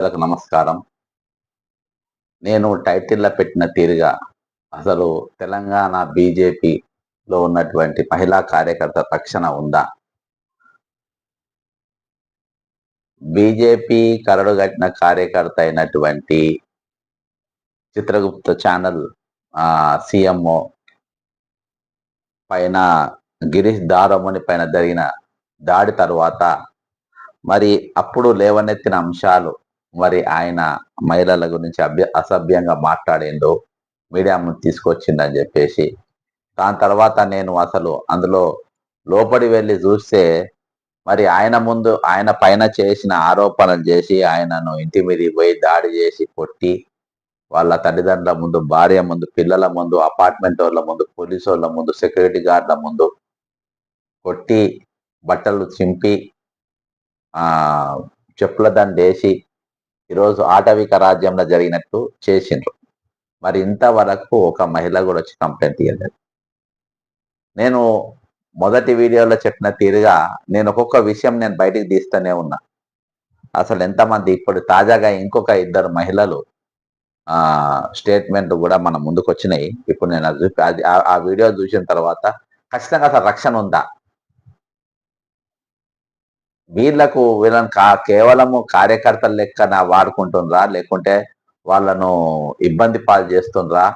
ప్రజలకు నమస్కారం. నేను టైటిల్లో పెట్టిన తీరుగా అసలు తెలంగాణ బీజేపీలో ఉన్నటువంటి మహిళా కార్యకర్త రక్షణ ఉందా? బీజేపీ కరడుగట్టిన కార్యకర్త అయినటువంటి చిత్రగుప్త ఛానల్ సిఎంఓ పైన గిరీష్ దారముని పైన జరిగిన దాడి తర్వాత మరి అప్పుడు లేవనెత్తిన అంశాలు మరి ఆయన మహిళల గురించి అభ్య అసభ్యంగా మాట్లాడిందో మీడియా ముందు తీసుకొచ్చిందని చెప్పేసి. దాని తర్వాత నేను అసలు అందులో లోపడి వెళ్ళి చూస్తే మరి ఆయన ముందు ఆయన పైన చేసిన ఆరోపణలు చేసి ఆయనను ఇంటి మీద పోయి దాడి చేసి కొట్టి వాళ్ళ తల్లిదండ్రుల ముందు భార్య ముందు పిల్లల ముందు అపార్ట్మెంట్ వాళ్ళ ముందు పోలీసు వాళ్ళ ముందు సెక్యూరిటీ గార్డుల ముందు కొట్టి బట్టలు చింపి ఆ చెప్పుల దండేసి ఈరోజు ఆటవిక రాజ్యంలో జరిగినట్టు చేసిండ్రు. మరి ఇంతవరకు ఒక మహిళ కూడా వచ్చి కంప్లైంట్ ఇవ్వలేదు నేను మొదటి వీడియోలో చెప్పిన తీరుగా నేను ఒక్కొక్క విషయం నేను బయటికి తీస్తూనే ఉన్నా. అసలు ఎంతమంది ఇప్పుడు తాజాగా ఇంకొక ఇద్దరు మహిళలు స్టేట్మెంట్ కూడా మన ముందుకు వచ్చినాయి ఇప్పుడు నేను చూపి అది ఆ వీడియో చూసిన తర్వాత ఖచ్చితంగా అసలు రక్షణ ఉందా? వీళ్ళకు వీళ్ళని కా కేవలము కార్యకర్తల లెక్కన వాడుకుంటుండ్రా? లేకుంటే వాళ్ళను ఇబ్బంది పాలు చేస్తుండ్రా?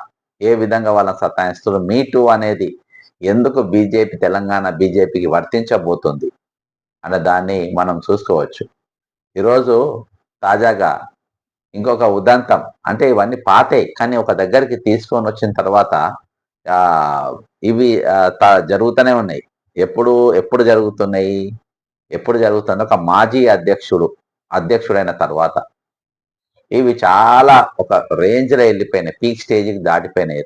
ఏ విధంగా వాళ్ళని సతాయిస్తుండ్రు? మీ టూ అనేది ఎందుకు బీజేపీ తెలంగాణ బీజేపీకి వర్తించబోతుంది అనే దాన్ని మనం చూసుకోవచ్చు. ఈరోజు తాజాగా ఇంకొక ఉదంతం అంటే ఇవన్నీ పాతే కానీ ఒక దగ్గరికి తీసుకొని వచ్చిన తర్వాత ఇవి జరుగుతూనే ఉన్నాయి. ఎప్పుడు ఎప్పుడు జరుగుతున్నాయి? ఎప్పుడు జరుగుతుంది ఒక మాజీ అధ్యక్షుడు అధ్యక్షుడైన తర్వాత. ఇవి చాలా ఒక రేంజ్లో వెళ్ళిపోయినాయి పీక్ స్టేజ్కి దాటిపోయినాయి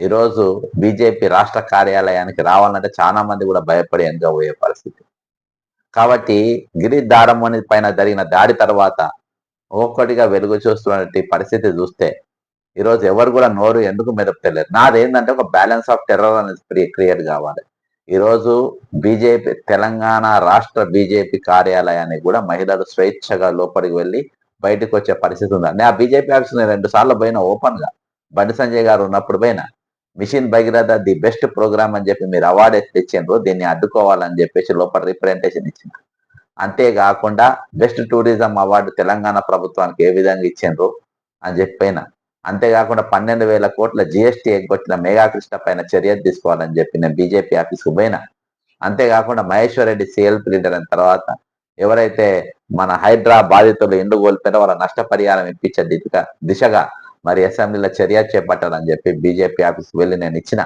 ఈరోజు బీజేపీ రాష్ట్ర కార్యాలయానికి రావాలంటే చాలా మంది కూడా భయపడి ఎంగా పోయే పరిస్థితి. కాబట్టి గిరి పైన జరిగిన దాడి తర్వాత ఒక్కొక్కటిగా వెలుగు చూస్తున్నటువంటి పరిస్థితి చూస్తే ఈరోజు ఎవరు కూడా నోరు ఎందుకు మెదపుతలేరు తెలియదు ఏంటంటే ఒక బ్యాలెన్స్ ఆఫ్ టెర్రర్ అనేది క్రియేట్ కావాలి. ఈరోజు బీజేపీ తెలంగాణ రాష్ట్ర బీజేపీ కార్యాలయానికి కూడా మహిళలు స్వేచ్ఛగా లోపలికి వెళ్ళి బయటకు వచ్చే పరిస్థితి ఉందండి ఆ బీజేపీ ఆఫీస్ రెండు సార్లు పోయినా ఓపెన్గా బండి సంజయ్ గారు ఉన్నప్పుడు పోయినా. Mission Bhagiratha the best programme అని చెప్పి మీరు అవార్డు తెచ్చిండ్రు దీన్ని అడ్డుకోవాలని చెప్పేసి లోపల రిప్రజెంటేషన్ ఇచ్చిన అంతేకాకుండా బెస్ట్ టూరిజం అవార్డు తెలంగాణ ప్రభుత్వానికి ఏ విధంగా ఇచ్చిండ్రు అని చెప్పిన అంతేకాకుండా పన్నెండు వేల కోట్ల జిఎస్టీ ఎగ్గొట్టిన మేఘాకృష్ణ పైన చర్య తీసుకోవాలని చెప్పి నేను బీజేపీ ఆఫీస్కు పోయినా. అంతేకాకుండా మహేశ్వర్ రెడ్డి సిఎల్ లీడర్ అయిన తర్వాత ఎవరైతే మన హైడ్రా బాధితులు ఎండు కోల్పోయినా వాళ్ళ నష్టపరిహారం ఇప్పించే దిశగా దిశగా మరి అసెంబ్లీలో చర్య చేపట్టాలని చెప్పి బీజేపీ ఆఫీస్కి వెళ్ళి నేను ఇచ్చిన.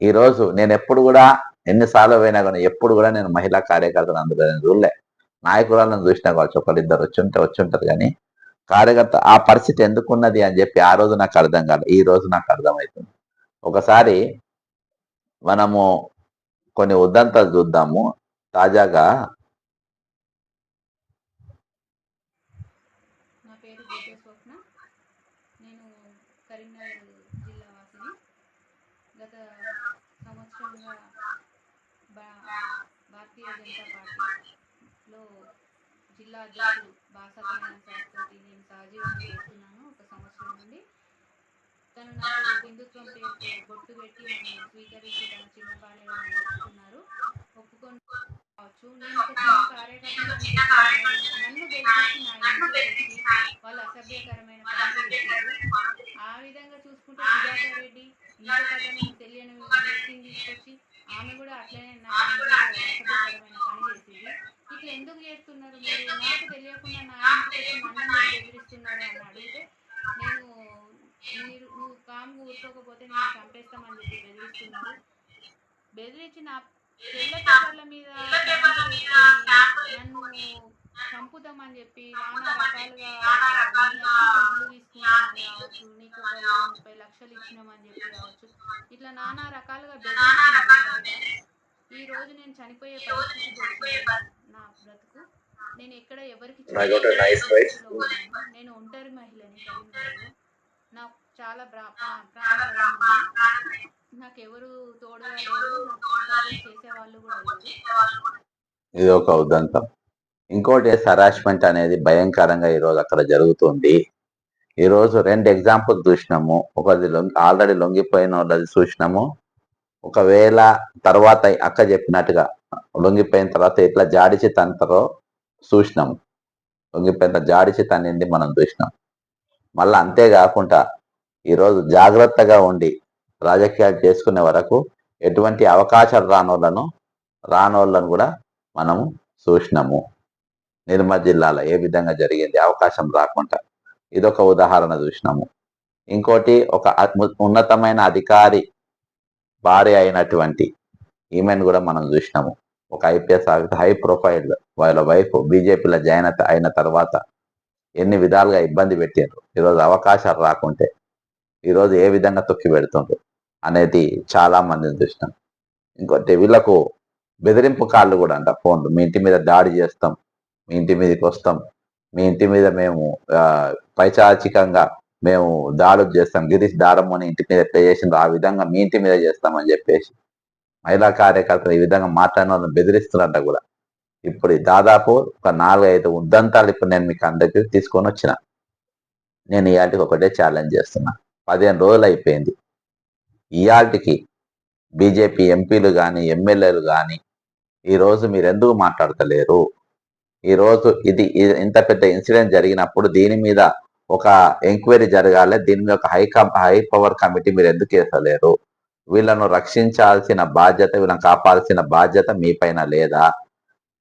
ఈ రోజు నేను ఎప్పుడు కూడా ఎన్నిసార్లు పోయినా కానీ ఎప్పుడు కూడా నేను మహిళా కార్యకర్తలు అందులో చూడలే నాయకురాలను చూసినా కావచ్చు ఒకరిద్దరు వచ్చి ఉంటే వచ్చి ఉంటారు కానీ కార్యకర్త ఆ పరిస్థితి ఎందుకున్నది అని చెప్పి ఆ రోజు నాకు అర్థం కాదు ఈ రోజు నాకు అర్థమవుతుంది ఒకసారి మనము కొన్ని ఉద్దంతాలు చూద్దాము. తాజాగా నాకు హిందుత్వం పేరుతో బొట్టు పెట్టి నన్ను స్వీకరించి తన చిన్న ఇరవై ముప్పై లక్షలు ఇచ్చినామని చెప్పి కావచ్చు. ఇట్లా నానా రకాలుగా ఈ రోజు నేను చనిపోయే పరిస్థితికి వచ్చింది నా బ్రతుకు. నేను ఎక్కడ ఎవరికి నేను ఒంటరి మహిళని నాకు చాలా ప్రాణం నాకెవరు తోడుగా లేరు. నాకు చేసే వాళ్ళు కూడా లేరు. ఇది ఒక ఉదంతం. ఇంకోటి హరాస్మెంట్ అనేది భయంకరంగా ఈరోజు అక్కడ జరుగుతుంది. ఈరోజు రెండు ఎగ్జాంపుల్ చూసినాము. ఒకది లొంగి ఆల్రెడీ లొంగిపోయిన వాళ్ళది చూసినాము. ఒకవేళ తర్వాత అక్క చెప్పినట్టుగా లొంగిపోయిన తర్వాత ఎట్లా జాడిచి తంతరో చూసినాము. లొంగిపోయిన జాడిచి తనింది మనం చూసినాం. మళ్ళీ అంతేకాకుండా ఈరోజు జాగ్రత్తగా ఉండి రాజకీయాలు చేసుకునే వరకు ఎటువంటి అవకాశాలు రానోళ్ళను రానోళ్ళను కూడా మనము చూసినాము. నిర్మల్ జిల్లాలో ఏ విధంగా జరిగింది అవకాశం రాకుండా. ఇదొక ఉదాహరణ చూసినాము. ఇంకోటి ఒక ఉన్నతమైన అధికారి భార్య అయినటువంటి ఈమెను కూడా మనం చూసినాము. ఒక ఐపీఎస్ ఆఫీసర్ హై ప్రొఫైల్ వాళ్ళ వైఫ్ బీజేపీలో జాయిన్ అయిన- అయిన తర్వాత ఎన్ని విధాలుగా ఇబ్బంది పెట్టారు ఈరోజు అవకాశాలు రాకుంటే ఈరోజు ఏ విధంగా తొక్కి పెడుతుండ్రు అనేది చాలా మందిని చూసినాం. ఇంకోటి వీళ్ళకు బెదిరింపు కాళ్ళు కూడా అంట ఫోన్లు. మీ ఇంటి మీద దాడి చేస్తాం మీ ఇంటి మీదకి వస్తాం మీ ఇంటి మీద మేము పైచాచికంగా మేము దాడులు చేస్తాం. గిరీష్ దారమ్మని ఇంటి మీద ఎట్లా చేసిండ్రు. ఆ విధంగా మీ ఇంటి మీద చేస్తామని చెప్పేసి మహిళా కార్యకర్తలు ఈ విధంగా మాట్లాడిన వాళ్ళని బెదిరిస్తున్నారంట కూడా. ఇప్పుడు దాదాపు ఒక నాలుగు ఐదు ఉద్దంతాలు ఇప్పుడు నేను మీకు అందరికి తీసుకొని వచ్చిన. నేను ఇవాటికి ఒకటే ఛాలెంజ్ చేస్తున్నా. పదిహేను రోజులు అయిపోయింది. ఇవాటికి బీజేపీ ఎంపీలు కానీ ఎమ్మెల్యేలు కానీ ఈరోజు మీరు ఎందుకు మాట్లాడతలేరు? ఈరోజు ఇది ఇది ఇంత పెద్ద ఇన్సిడెంట్ జరిగినప్పుడు దీని మీద ఒక ఎంక్వైరీ జరగాలి. దీని మీద ఒక హై హై పవర్ కమిటీ మీరు ఎందుకు వేసలేరు వీళ్ళను రక్షించాల్సిన బాధ్యత వీళ్ళని కాపాల్సిన బాధ్యత మీ పైన లేదా?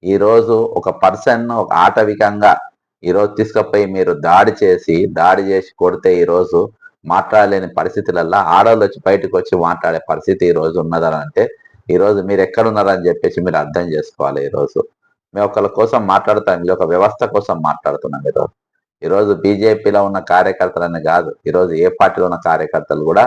ఈరోజు ఒక పర్సన్ ఒక ఆటవికంగా ఈరోజు తీసుకుపోయి మీరు దాడి చేసి దాడి చేసి కొడితే ఈరోజు మాట్లాడలేని పరిస్థితులల్లో ఆడవాళ్ళు వచ్చి బయటకు వచ్చి మాట్లాడే పరిస్థితి ఈ రోజు ఉన్నదని అంటే ఈరోజు మీరు ఎక్కడున్నారని చెప్పేసి మీరు అర్థం చేసుకోవాలి ఈరోజు మేము ఒకళ్ళ కోసం మాట్లాడుతాం ఇది ఒక వ్యవస్థ కోసం మాట్లాడుతున్నాం ఈరోజు. ఈరోజు బీజేపీలో ఉన్న కార్యకర్తలని కాదు ఈరోజు ఏ పార్టీలో ఉన్న కార్యకర్తలు కూడా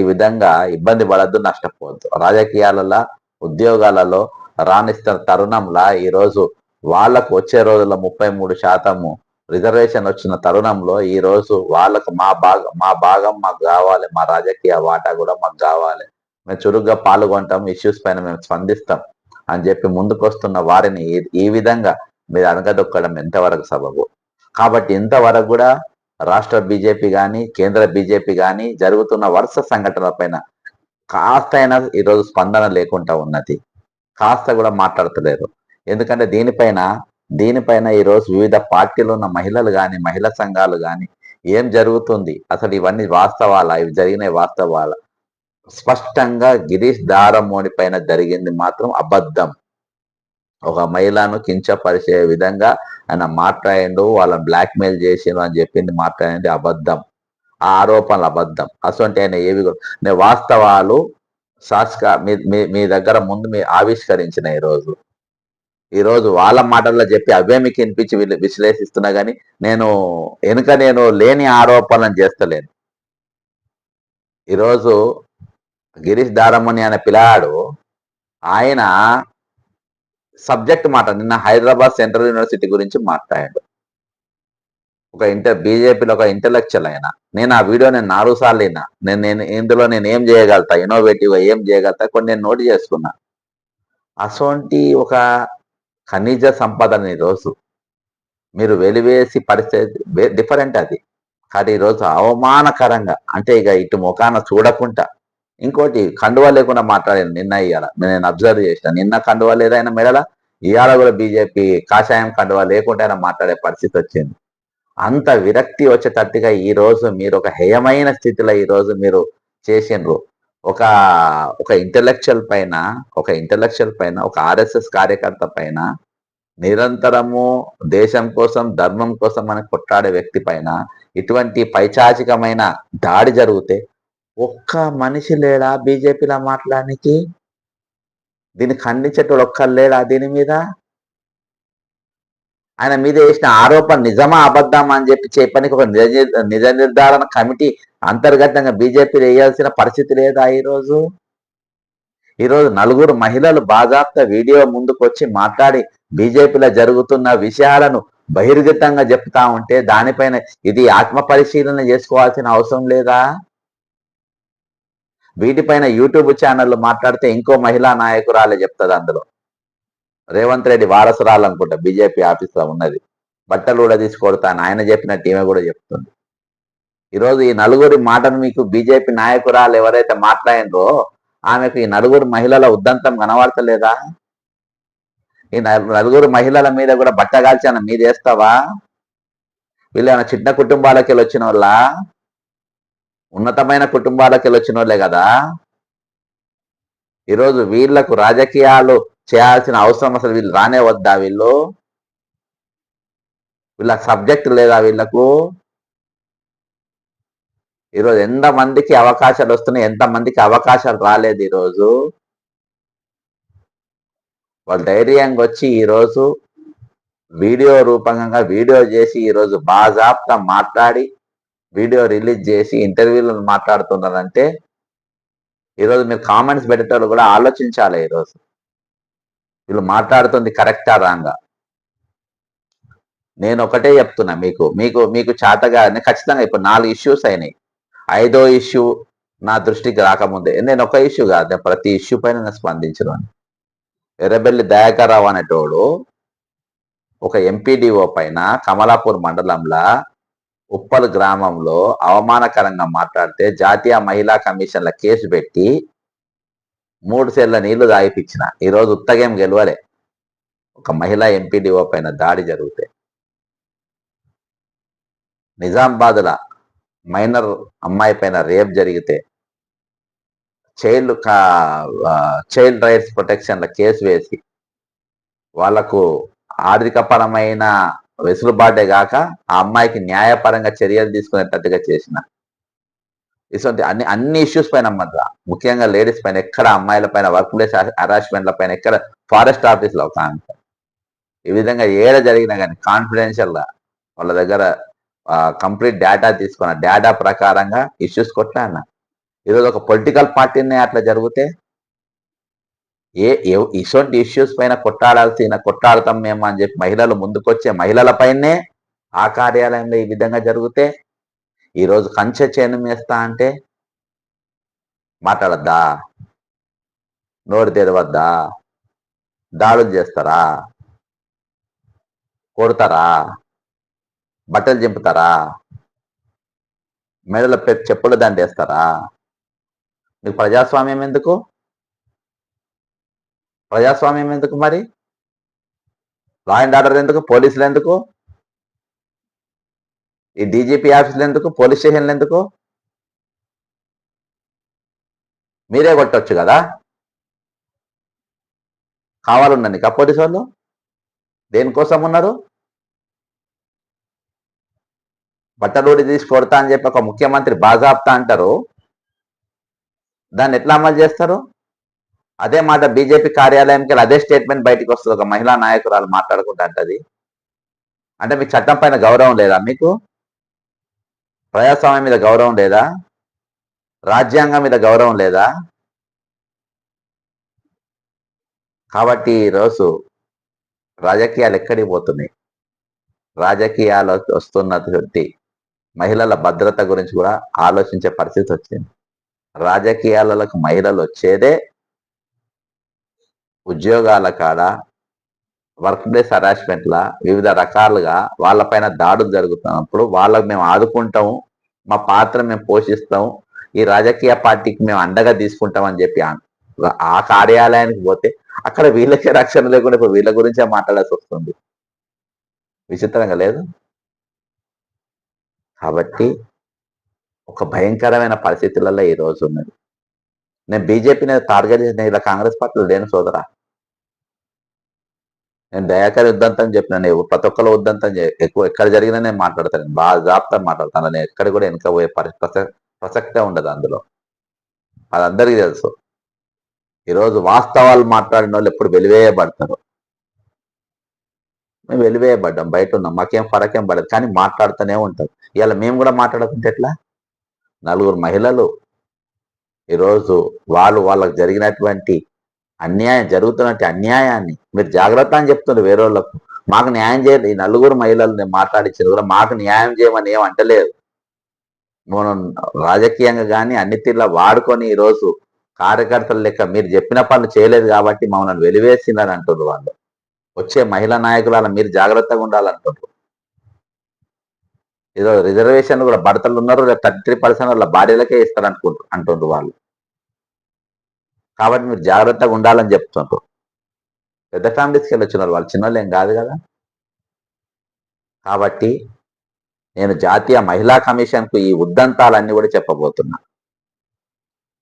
ఈ విధంగా ఇబ్బంది పడద్దు నష్టపోవద్దు. రాజకీయాలలో ఉద్యోగాలలో రాణిస్తున్న తరుణంలా ఈ రోజు వాళ్ళకు వచ్చే రోజుల్లో ముప్పై మూడు శాతము రిజర్వేషన్ వచ్చిన తరుణంలో ఈ రోజు వాళ్ళకు మా భాగం మా భాగం మాకు కావాలి మా రాజకీయ వాటా కూడా మాకు కావాలి. మేము చురుగ్గా పాల్గొంటాం ఇష్యూస్ పైన మేము స్పందిస్తాం. అని చెప్పి ముందుకొస్తున్న వారిని ఈ- విధంగా మీరు అనగదొక్కడం ఎంతవరకు సబబు? కాబట్టి ఇంతవరకు కూడా రాష్ట్ర బీజేపీ కానీ కేంద్ర బీజేపీ కానీ జరుగుతున్న వరుస సంఘటనల పైన కాస్త అయినా ఈరోజు స్పందన లేకుండా ఉన్నది. కాస్త కూడా మాట్లాడతలేరు. ఎందుకంటే దీనిపైన దీనిపైన ఈరోజు వివిధ పార్టీలు ఉన్న మహిళలు కానీ మహిళా సంఘాలు కానీ ఏం జరుగుతుంది? అసలు ఇవన్నీ వాస్తవాలా? ఇవి జరిగిన వాస్తవాలా? స్పష్టంగా గిరీష్ దారమోని పైన జరిగింది మాత్రం అబద్ధం. ఒక మహిళను కించపరిచే విధంగా ఆయన మాట్లాడిండు వాళ్ళని బ్లాక్మెయిల్ చేసిండు అని చెప్పింది మాట్లాడింది అబద్ధం. ఆ ఆరోపణలు అబద్ధం. అటువంటి ఆయన ఏవి నేను వాస్తవాలు సాస్కా మీ మీ- దగ్గర ముందు మీ ఆవిష్కరించిన ఈరోజు ఈరోజు వాళ్ళ మాటల్లో చెప్పి అవే మీకు వినిపించి వీళ్ళు విశ్లేషిస్తున్నా కానీ నేను వెనుక నేను లేని ఆరోపణలను చేస్తలేను. ఈరోజు గిరీష్ దారముని అనే పిల్లాడు ఆయన సబ్జెక్ట్ మాట నిన్న హైదరాబాద్ సెంట్రల్ యూనివర్సిటీ గురించి మాట్లాడాడు. ఒక ఇంటర్ బీజేపీలో ఒక ఇంటలెక్చువల్ ఆయన. నేను ఆ వీడియో నేను నాలుగు సార్లు విన్నా. నేను నేను ఇందులో నేను ఏం చేయగలుగుతా ఇన్నోవేటివ్ ఏం చేయగలుగుతా కొన్ని నేను నోట్ చేసుకున్నా. అసొంటి ఒక ఖనిజ సంపదని ఈరోజు మీరు వెలివేసి పరిస్థితి డిఫరెంట్ అది. కానీ ఈరోజు అవమానకరంగా అంటే ఇక ఇటు ముఖాన చూడకుండా ఇంకోటి కండువా లేకుండా మాట్లాడాను నిన్న ఇవాళ నేను అబ్జర్వ్ చేసిన. నిన్న కండువా లేదైనా మెడల? ఇవాళ కూడా బీజేపీ కాషాయం కండువా లేకుండా ఆయన మాట్లాడే పరిస్థితి వచ్చింది. అంత విరక్తి వచ్చేటట్టుగా ఈ రోజు మీరు ఒక హేయమైన స్థితిలో ఈ రోజు మీరు చేసిండ్రు. ఒక ఒక ఇంటలెక్చువల్ పైన ఒక ఇంటలెక్చువల్ పైన ఒక ఆర్ఎస్ఎస్ కార్యకర్త పైన నిరంతరము దేశం కోసం ధర్మం కోసం అని కొట్లాడే వ్యక్తి పైన ఇటువంటి పైచాచికమైన దాడి జరిగితే ఒక్క మనిషి లేడా బీజేపీలో మాట్లాడడానికి? దీన్ని ఖండించేటోడు ఒక్కరు లేడా దీని మీద? ఆయన మీద వేసిన ఆరోపణ నిజమా అబద్ధమా అని చెప్పి చెప్పడానికి ఒక నిజ నిజ నిర్ధారణ కమిటీ అంతర్గతంగా బీజేపీ వేయాల్సిన పరిస్థితి లేదా ఈరోజు? ఈరోజు నలుగురు మహిళలు బాజాప్త వీడియో ముందుకు వచ్చి మాట్లాడి బీజేపీలో జరుగుతున్న విషయాలను బహిర్గతంగా చెప్తా ఉంటే దానిపైన ఇది ఆత్మ పరిశీలన చేసుకోవాల్సిన అవసరం లేదా? వీటిపైన యూట్యూబ్ ఛానళ్ళు మాట్లాడితే ఇంకో మహిళా నాయకురాలే చెప్తుంది అందులో. రేవంత్ రెడ్డి వారసురాలు అనుకుంటా బీజేపీ ఆఫీస్లో ఉన్నది. బట్టలు కూడా తీసుకొడతాను ఆయన చెప్పినట్టు ఈమె కూడా చెప్తుంది. ఈరోజు ఈ నలుగురి మాటను మీకు బీజేపీ నాయకురాలు ఎవరైతే మాట్లాడినరో ఆమెకు ఈ నలుగురు మహిళల ఉద్దంతం కనబడతలేదా? ఈ నలుగురు మహిళల మీద కూడా బట్టగాల్చి అన్న మీదేస్తావా? వీళ్ళు ఏమైనా చిన్న కుటుంబాలకి వెళ్ళి వచ్చిన వాళ్ళ ఉన్నతమైన కుటుంబాలకి వెళ్ళొచ్చిన వాళ్ళే కదా. ఈరోజు వీళ్ళకు రాజకీయాలు చేయాల్సిన అవసరం అసలు వీళ్ళు రానే వద్దా వీళ్ళు? వీళ్ళ సబ్జెక్ట్ లేదా వీళ్ళకు? ఈరోజు ఎంత మందికి అవకాశాలు వస్తున్నాయి? ఎంత మందికి అవకాశాలు రాలేదు ఈరోజు? వాళ్ళు ధైర్యంగా వచ్చి ఈరోజు వీడియో రూపంగా వీడియో చేసి ఈరోజు బాజాప్తా మాట్లాడి వీడియో రిలీజ్ చేసి ఇంటర్వ్యూలను మాట్లాడుతున్నారంటే ఈరోజు మీరు కామెంట్స్ పెట్టేటోళ్ళు కూడా ఆలోచించాలి ఈరోజు. వీళ్ళు మాట్లాడుతుంది కరెక్టా రాంగా. నేను ఒకటే చెప్తున్నా మీకు మీకు మీకు చేతగా ఖచ్చితంగా ఇప్పుడు నాలుగు ఇష్యూస్ అయినాయి. ఐదో ఇష్యూ నా దృష్టికి రాకముందే నేను ఒక ఇష్యూ కాదు నేను ప్రతి ఇష్యూ పైన నేను స్పందించను ఎర్రబెల్లి దయాకర్ రావు అనేటోడు ఒక ఎంపీడీఓ పైన కమలాపూర్ మండలంలో ఉప్పల్ గ్రామంలో అవమానకరంగా మాట్లాడితే జాతీయ మహిళా కమిషన్ల కేసు పెట్టి మూడు సేర్ల నీళ్ళు తాగిపించిన ఈరోజు ఉత్తగేం గెలవలే. ఒక మహిళా ఎంపీడీఓ పైన దాడి జరిగితే. నిజామాబాద్ల మైనర్ అమ్మాయి పైన రేప్ జరిగితే. చైల్డ్ చైల్డ్ రైట్స్ ప్రొటెక్షన్ల కేసు వేసి వాళ్ళకు ఆర్థికపరమైన వెసులుబాటే కాక ఆ అమ్మాయికి న్యాయపరంగా చర్యలు తీసుకునేటట్టుగా చేసిన. ఇటువంటి అన్ని అన్ని ఇష్యూస్ పైన మధ్య ముఖ్యంగా లేడీస్ పైన ఎక్కడ అమ్మాయిల పైన వర్క్ ప్లేస్ హరాస్మెంట్ల పైన ఎక్కడ ఫారెస్ట్ ఆఫీస్లో ఈ విధంగా ఏడ జరిగినా కానీ కాన్ఫిడెన్షియల్గా వాళ్ళ దగ్గర కంప్లీట్ డేటా తీసుకున్న డేటా ప్రకారంగా ఇష్యూస్ కొట్లాడిన ఈరోజు ఒక పొలిటికల్ పార్టీని అట్లా జరిగితే ఏ ఇటువంటి ఇష్యూస్ పైన కొట్టాడాల్సిన కొట్టాడతాం మేము అని చెప్పి మహిళలు ముందుకొచ్చే మహిళల పైనే ఆ కార్యాలయంలో ఈ విధంగా జరిగితే ఈరోజు కంచె చేను మేస్తా అంటే మాట్లాడద్దా? నోరు తెరవద్దా? దాడులు చేస్తారా? కొడతారా? బట్టలు చింపుతారా? మెడల చెప్పులు చెప్పుల దండేస్తారా? మీకు ప్రజాస్వామ్యం ఎందుకు? ప్రజాస్వామ్యం ఎందుకు మరి? లా అండ్ ఆర్డర్ ఎందుకు? పోలీసులు ఎందుకు? ఈ డీజీపీ ఆఫీసులు ఎందుకు? పోలీస్ స్టేషన్లు ఎందుకు? మీరే కొట్టొచ్చు కదా? కావాలండి కా పోలీసు వాళ్ళు దేనికోసం ఉన్నారు? బట్టలోడి తీసి కొడతా అని చెప్పి ఒక ముఖ్యమంత్రి బాజాప్తా అంటారు. దాన్ని ఎట్లా అమలు చేస్తారు? అదే మాట బీజేపీ కార్యాలయంకి అదే స్టేట్మెంట్ బయటకు వస్తుంది. ఒక మహిళా నాయకురాలు మాట్లాడుకుంటా అంటది అంటే మీకు చట్టం పైన గౌరవం లేదా మీకు? ప్రజాస్వామ్యం మీద గౌరవం లేదా? రాజ్యాంగం మీద గౌరవం లేదా? కాబట్టి ఈరోజు రాజకీయాలు ఎక్కడికి పోతున్నాయి? రాజకీయాలు వస్తున్నటువంటి మహిళల భద్రత గురించి కూడా ఆలోచించే పరిస్థితి వచ్చింది. రాజకీయాలకు మహిళలు వచ్చేదే ఉద్యోగాల కాడ వర్క్ ప్లేస్ హరాస్మెంట్ల వివిధ రకాలుగా వాళ్ళపైన దాడులు జరుగుతున్నప్పుడు వాళ్ళకు మేము ఆదుకుంటాము మా పాత్ర మేము పోషిస్తాము ఈ రాజకీయ పార్టీకి మేము అండగా తీసుకుంటాం అని చెప్పి ఆ- ఆ కార్యాలయానికి పోతే అక్కడ వీళ్ళకే రక్షణ లేకుండా ఇప్పుడు వీళ్ళ గురించే మాట్లాడాల్సి వస్తుంది. విచిత్రంగా లేదు? కాబట్టి ఒక భయంకరమైన పరిస్థితులలో ఈ రోజు ఉన్నది. నేను బీజేపీని టార్గెట్ చేసిన ఇలా కాంగ్రెస్ పార్టీలో లేని సోదరా. నేను దయాకర్ ఉద్దంతం చెప్పిన నేను ప్రతి ఒక్కరు ఉద్దంతం ఎక్కువ ఎక్కడ జరిగినా నేను మాట్లాడతాను. నేను బాగా జాబితా మాట్లాడతాను. నేను ఎక్కడ కూడా వెనుక పోయే ప్రస- ప్రసక్తే ఉండదు అందులో. అది అందరికీ తెలుసు. ఈరోజు వాస్తవాలు మాట్లాడిన వాళ్ళు ఎప్పుడు వెలివేయబడతారు. మేము వెలివేయబడ్డాం. బయట ఉన్నాం. మాకేం ఫరకేం పడదు. కానీ మాట్లాడుతూనే ఉంటాం. ఇవాళ మేము కూడా మాట్లాడకుంటే ఎట్లా? నలుగురు మహిళలు ఈరోజు వాళ్ళు వాళ్ళకు జరిగినటువంటి అన్యాయం జరుగుతున్నట్టు అన్యాయాన్ని. మీరు జాగ్రత్త అని చెప్తున్నారు వేరే వాళ్ళకు మాకు న్యాయం చేయండి ఈ నలుగురు మహిళలు నేను మాట్లాడించిన కూడా మాకు న్యాయం చేయమని ఏం అంటలేదు. మనం రాజకీయంగా కానీ అన్ని తీర్లా వాడుకొని ఈరోజు కార్యకర్తల లెక్క మీరు చెప్పిన పనులు చేయలేదు కాబట్టి మమ్మల్ని వెలివేసిందని అంటున్నారు వాళ్ళు. వచ్చే మహిళా నాయకుల మీరు జాగ్రత్తగా ఉండాలంటారు ఏదో రిజర్వేషన్ కూడా భర్తలు ఉన్నారు థర్టీ త్రీ పర్సెంట్ వాళ్ళ భార్యలకే ఇస్తారు అనుకుంటు అంటుండ్రు వాళ్ళు. కాబట్టి మీరు జాగ్రత్తగా ఉండాలని చెప్తుండ్రు. పెద్ద ఫ్యామిలీస్కి వెళ్ళి వాళ్ళు చిన్నోళ్ళు ఏం కాదు కదా? కాబట్టి నేను జాతీయ మహిళా కమిషన్కు ఈ ఉద్దంతాలన్నీ కూడా చెప్పబోతున్నా.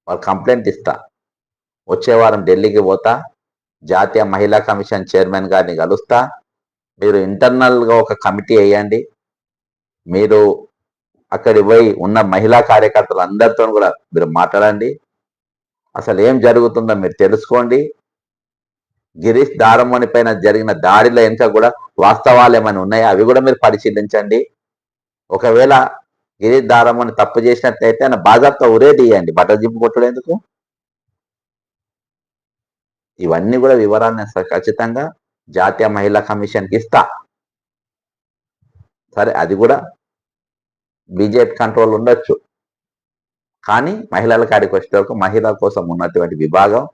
వాళ్ళు కంప్లైంట్ ఇస్తా. వచ్చే వారం ఢిల్లీకి పోతా జాతీయ మహిళా కమిషన్ చైర్మన్ గారిని కలుస్తా. మీరు ఇంటర్నల్గా ఒక కమిటీ వేయండి. మీరు అక్కడి పోయి ఉన్న మహిళా కార్యకర్తలు అందరితో కూడా మీరు మాట్లాడండి. అసలు ఏం జరుగుతుందో మీరు తెలుసుకోండి. గిరీష్ దారమణి పైన జరిగిన దాడిలో వెనుక కూడా వాస్తవాలు ఏమైనా ఉన్నాయా. అవి కూడా మీరు పరిశీలించండి. ఒకవేళ గిరీష్ దారమణి తప్పు చేసినట్లయితే ఆయన బాజాబ్తో ఉరే తీయండి బట్టలు జింపు కొట్టడం ఎందుకు? ఇవన్నీ కూడా వివరాన్ని స- ఖచ్చితంగా జాతీయ మహిళా కమిషన్కి ఇస్తా. సరే అది కూడా బీజేపీ కంట్రోల్ ఉండొచ్చు. కానీ మహిళల కాడికి వచ్చేటప్పుడు మహిళల కోసం ఉన్నటువంటి విభాగం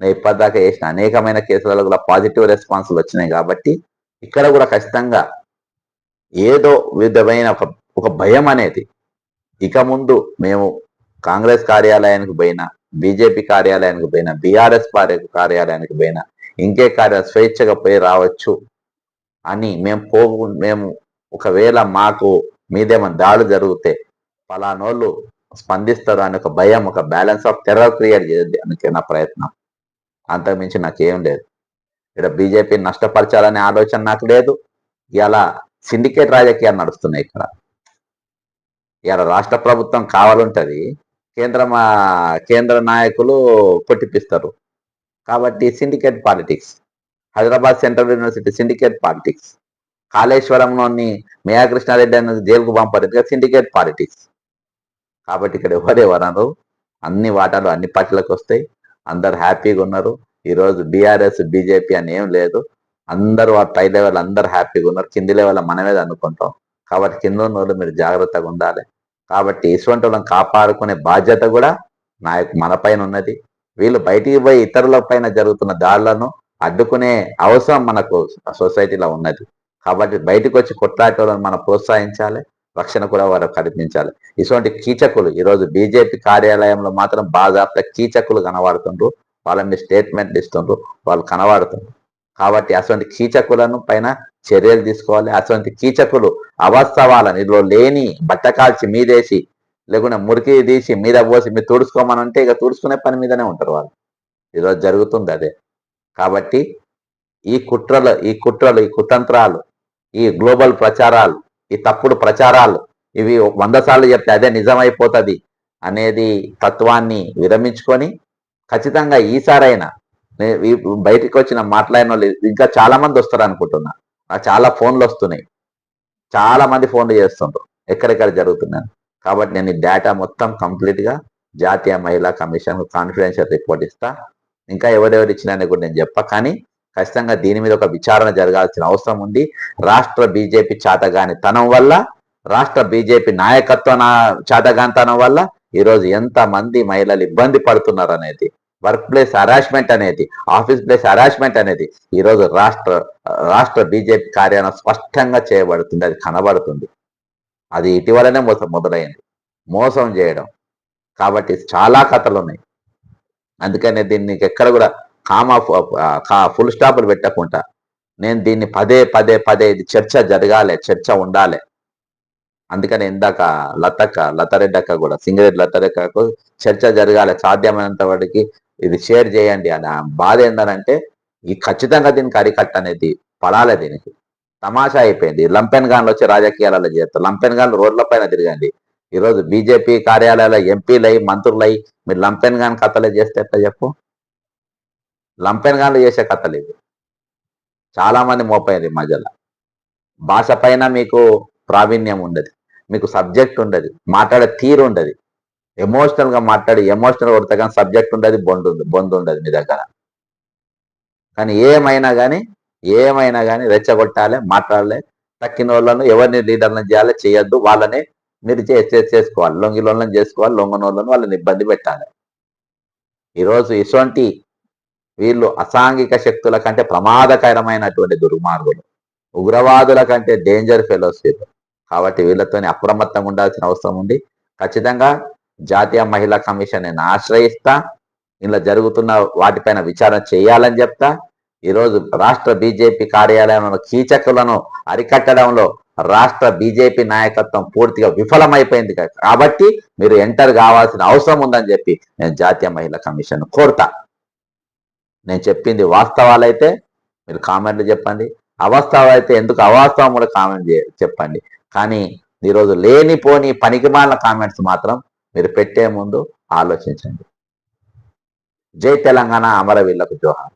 నేను ఇప్పటిదాకా వేసిన అనేకమైన కేసులలో కూడా పాజిటివ్ రెస్పాన్స్లు వచ్చినాయి కాబట్టి ఇక్కడ కూడా ఖచ్చితంగా ఏదో విధమైన ఒక ఒక భయం అనేది ఇక ముందు మేము కాంగ్రెస్ కార్యాలయానికి పోయినా బీజేపీ కార్యాలయానికి పోయినా బీఆర్ఎస్ కార్యాలయానికి పోయినా ఇంకే కార్య స్వేచ్ఛగా పోయి రావచ్చు అని మేము పోగు మేము ఒకవేళ మాకు మీదేమైనా దాడులు జరిగితే ఫలానోళ్ళు స్పందిస్తారు అని ఒక భయం ఒక బ్యాలెన్స్ ఆఫ్ టెర్రర్ క్రియేట్ చేయద్ది అందుకే నా ప్రయత్నం. అంతకుమించి నాకేం లేదు. ఇక్కడ బీజేపీ నష్టపరచాలనే ఆలోచన నాకు లేదు. ఇలా సిండికేట్ రాజకీయాలు నడుస్తున్నాయి ఇక్కడ. ఇలా రాష్ట్ర ప్రభుత్వం కావాలంటది కేంద్ర కేంద్ర నాయకులు కొట్టిపిస్తారు. కాబట్టి syndicate politics Hyderabad central university syndicate politics కాళేశ్వరంలోని మేఘకృష్ణారెడ్డి అనేది జైలుకు పంపారు. Syndicate politics. కాబట్టి ఇక్కడ ఎవరెవరన్నారు అన్ని వాటాలు అన్ని పార్టీలకు వస్తాయి. అందరు హ్యాపీగా ఉన్నారు. ఈరోజు బీఆర్ఎస్ బీజేపీ అని ఏం లేదు. అందరూ ఆ పై లెవెల్ అందరు హ్యాపీగా ఉన్నారు. కింది లెవెల్ మనమే అనుకుంటాం. కాబట్టి కింద ఉన్న వాళ్ళు మీరు జాగ్రత్తగా ఉండాలి. కాబట్టి ఇటువంటి వాళ్ళని కాపాడుకునే బాధ్యత కూడా నాయకు మన పైన ఉన్నది. వీళ్ళు బయటికి పోయి ఇతరుల పైన జరుగుతున్న దాడులను అడ్డుకునే అవసరం మనకు సొసైటీలో ఉన్నది. కాబట్టి బయటకు వచ్చి కొట్లాటోళ్ళని మనం ప్రోత్సహించాలి. రక్షణ కూడా వారు కల్పించాలి. ఇటువంటి కీచకులు ఈరోజు బీజేపీ కార్యాలయంలో మాత్రం బాధాప్త కీచకులు కనబడుతుండ్రు. వాళ్ళని స్టేట్మెంట్ ఇస్తుండ్రు. వాళ్ళు కనబడుతుండ్రు. కాబట్టి అటువంటి కీచకులను పైన చర్యలు తీసుకోవాలి. అటువంటి కీచకులు అవాస్తవాలను ఇందులో లేని బట్ట కాల్చి మీదేసి లేకుండా మురికి తీసి మీద పోసి మీరు తుడుచుకోమని అంటే ఇక తుడుచుకునే పని మీదనే ఉంటారు వాళ్ళు. ఈరోజు జరుగుతుంది అదే. కాబట్టి ఈ కుట్రలు ఈ కుట్రలు ఈ కుతంత్రాలు ఈ గ్లోబల్ ప్రచారాలు ఈ తప్పుడు ప్రచారాలు ఇవి వంద సార్లు చెప్తే అదే నిజమైపోతుంది అనేది తత్వాన్ని విరమించుకొని ఖచ్చితంగా ఈసారైనా బయటికి వచ్చిన మాట్లాడిన వాళ్ళు ఇంకా చాలా మంది వస్తారు అనుకుంటున్నా. చాలా ఫోన్లు వస్తున్నాయి. చాలా మంది ఫోన్లు చేస్తుండ్రు. ఎక్కడెక్కడ జరుగుతున్నాను కాబట్టి నేను ఈ డేటా మొత్తం కంప్లీట్గా జాతీయ మహిళా కమిషన్ కాన్ఫిడెన్షియల్ రిపోర్ట్ ఇస్తా. ఇంకా ఎవరెవరు ఇచ్చినా కూడా నేను చెప్ప. కానీ ఖచ్చితంగా దీని మీద ఒక విచారణ జరగాల్సిన అవసరం ఉంది. రాష్ట్ర బీజేపీ చాతగాని తనం వల్ల రాష్ట్ర బీజేపీ నాయకత్వ నా- చాతగానితనం వల్ల ఈరోజు ఎంత మంది మహిళలు ఇబ్బంది పడుతున్నారు అనేది వర్క్ ప్లేస్ హరాస్మెంట్ అనేది ఆఫీస్ ప్లేస్ హరాస్మెంట్ అనేది ఈరోజు రాష్ట్ర రాష్ట్ర బీజేపీ కార్యాలయం స్పష్టంగా చేయబడుతుంది అది కనబడుతుంది. అది ఇటీవలనే మోసం మొదలైంది. మోసం చేయడం. కాబట్టి చాలా కథలు ఉన్నాయి అందుకనే దీన్ని ఎక్కడ కూడా కామా ఫుల్ స్టాప్లు పెట్టకుండా నేను దీన్ని పదే పదే పదే ఇది చర్చ జరగాలి చర్చ ఉండాలి. అందుకని ఇందాక లతక్క లతరెడ్డక్క కూడా సింగరెడ్డి లతారెడ్డకు చర్చ జరగాలి సాధ్యమైనంత వాటికి ఇది షేర్ చేయండి అని బాధ ఏంటంటే ఈ ఖచ్చితంగా దీనికి అరికట్ట అనేది పడాలి దీనికి. తమాషా అయిపోయింది. లంపెన్ గాన్లు వచ్చి రాజకీయాలలో చేస్తారు లంపెన్ గాన్లు రోడ్ల పైన తిరగండి. ఈరోజు బీజేపీ కార్యాలయాల ఎంపీలై మంత్రులై మీరు లంపెన్ గాన్ కథలే చేస్తే ఎట్లా చెప్పు? లంపెన్ చేసే కథలు ఇవి. చాలా మంది మోపోయింది ఈ మధ్యలో. భాష పైన మీకు ప్రావీణ్యం ఉండదు. మీకు సబ్జెక్ట్ ఉండదు. మాట్లాడే తీరు ఉండదు. ఎమోషనల్గా మాట్లాడి ఎమోషనల్ కొడితే కానీ సబ్జెక్ట్ ఉండదు బొండు ఉంది బొందు ఉండదు మీ దగ్గర. కానీ ఏమైనా కానీ ఏమైనా కానీ రెచ్చగొట్టాలి మాట్లాడాలి. తక్కిన వాళ్ళను ఎవరిని లీడర్లను చేయాలి చేయొద్దు. వాళ్ళని మీరు చేసుకోవాలి. లొంగిలోళ్ళని చేసుకోవాలి లొంగనోళ్ళను వాళ్ళని ఇబ్బంది పెట్టాలి. ఈరోజు ఇటువంటి వీళ్ళు అసాంఘిక శక్తుల కంటే ప్రమాదకరమైనటువంటి దుర్మార్గులు. ఉగ్రవాదుల కంటే డేంజర్ ఫెలోస్ కాబట్టి వీళ్ళతోనే అప్రమత్తంగా ఉండాల్సిన అవసరం ఉంది. ఖచ్చితంగా జాతీయ మహిళా కమిషన్ నేను ఆశ్రయిస్తా ఇలా జరుగుతున్న వాటిపైన విచారణ చేయాలని చెప్తా. ఈరోజు రాష్ట్ర బీజేపీ కార్యాలయంలో కీచకులను అరికట్టడంలో రాష్ట్ర బీజేపీ నాయకత్వం పూర్తిగా విఫలమైపోయింది కాబట్టి మీరు ఎంటర్ కావాల్సిన అవసరం ఉందని చెప్పి నేను జాతీయ మహిళా కమిషన్ కోరుతా. నేను చెప్పింది వాస్తవాలైతే మీరు కామెంట్లు చెప్పండి. అవాస్తవాలు అయితే ఎందుకు అవాస్తవం కూడా కామెంట్ చెప్పండి. కానీ ఈరోజు లేనిపోని పనికిమాలిన కామెంట్స్ మాత్రం మీరు పెట్టే ముందు ఆలోచించండి. జై తెలంగాణ అమరవీళ్ళకు జోహార్.